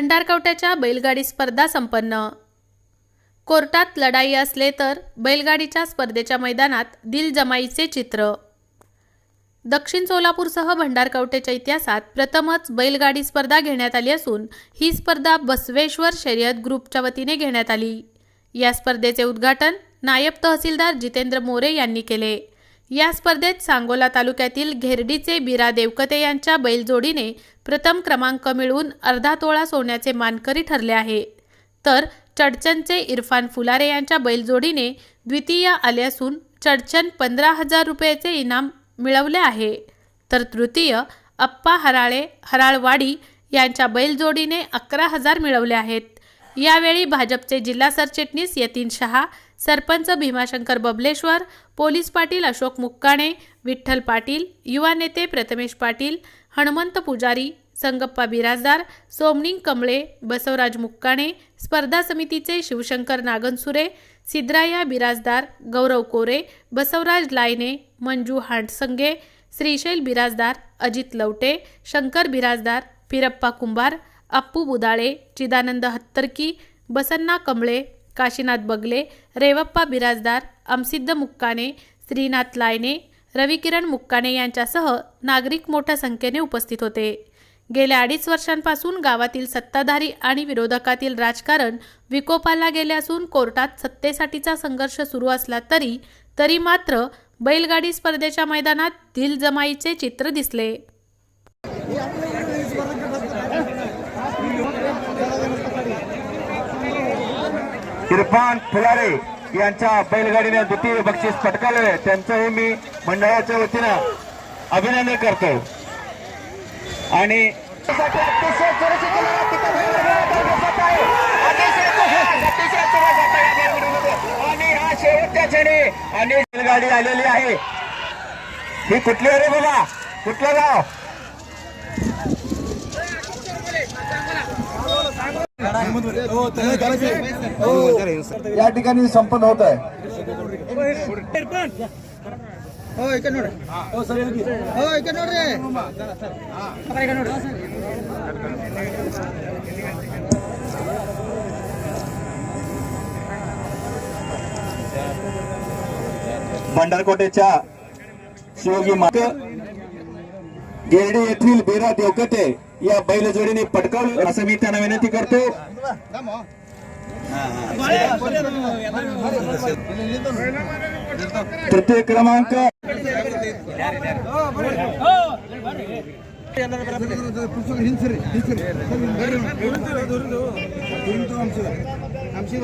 भंडारकवट्याच्या बैलगाडी स्पर्धा संपन्न. कोर्टात लढाई असले तर बैलगाडीच्या स्पर्धेच्या मैदानात दिलजमाईचे चित्र. दक्षिण सोलापूरसह भंडारकवट्याच्या इतिहासात प्रथमच बैलगाडी स्पर्धा घेण्यात आली असून ही स्पर्धा बसवेश्वर शर्यत ग्रुपच्या वतीने घेण्यात आली. या स्पर्धेचे उद्घाटन नायब तहसीलदार जितेंद्र मोरे यांनी केले. या स्पर्धेत सांगोला तालुक्यातील घेरडीचे बिरा देवकते यांच्या बैलजोडीने प्रथम क्रमांक मिळवून अर्धा तोळा सोन्याचे मानकरी ठरले आहे. तर चडचणचे इरफान फुलारे यांच्या बैलजोडीने द्वितीय आले असून चडचण पंधरा हजार रुपयाचे इनाम मिळवले आहे. तर तृतीय अप्पा हराळे हराळवाडी यांच्या बैलजोडीने अकरा हजार मिळवले आहेत. यावेळी भाजपचे जिल्हा सरचिटणीस यतीन शहा सरपंच भीमाशंकर बबलेश्वर पोलीस पाटील अशोक मुक्काणे विठ्ठल पाटील युवा नेते प्रथमेश पाटील हनुमंत पुजारी संगप्पा बिराजदार सोमनिंग कमळे बसवराज मुक्काणे स्पर्धा समितीचे शिवशंकर नागनसुरे सिद्राया बिराजदार गौरव कोरे बसवराज लायने मंजू हांडसंगे श्रीशैल बिराजदार अजित लवटे शंकर बिराजदार फिरप्पा कुंभार अप्पू बुदाळे चिदानंद हत्तरकी बसन्ना कमळे काशीनाथ बगले रेवप्पा बिराजदार अमसिद्ध मुक्काने श्रीनाथ लायने रविकिरण मुक्काने यांच्यासह नागरिक मोठ्या संख्येने उपस्थित होते. गेल्या अडीच वर्षांपासून गावातील सत्ताधारी आणि विरोधकातील राजकारण विकोपाला गेले असून कोर्टात सत्तेसाठीचा संघर्ष सुरू असला तरी तरी मात्र बैलगाडी स्पर्धेच्या मैदानात दिलजमाईचे चित्र दिसले. इरफान फुलारे यांच्या बैलगाडीने द्वितीय बक्षीस पटकावले त्यांचंही मी मंडळाच्या वतीनं अभिनंदन करतो आणि आणि बैलगाडी आलेली आहे. ही कुठली अरे रे बाबा? कुठलं गाव? या ठिकाणी संपन्न होत आहे. हो इकडे नोड. हो इकडे नोड रे. इकडे नोड. भंडारकोटेच्या शिवगी मात गिरडी येथील बेरा देवकते या बैलजोडीने पटकावलं असं मी त्यांना विनंती करतो. तृतीय क्रमांक आमची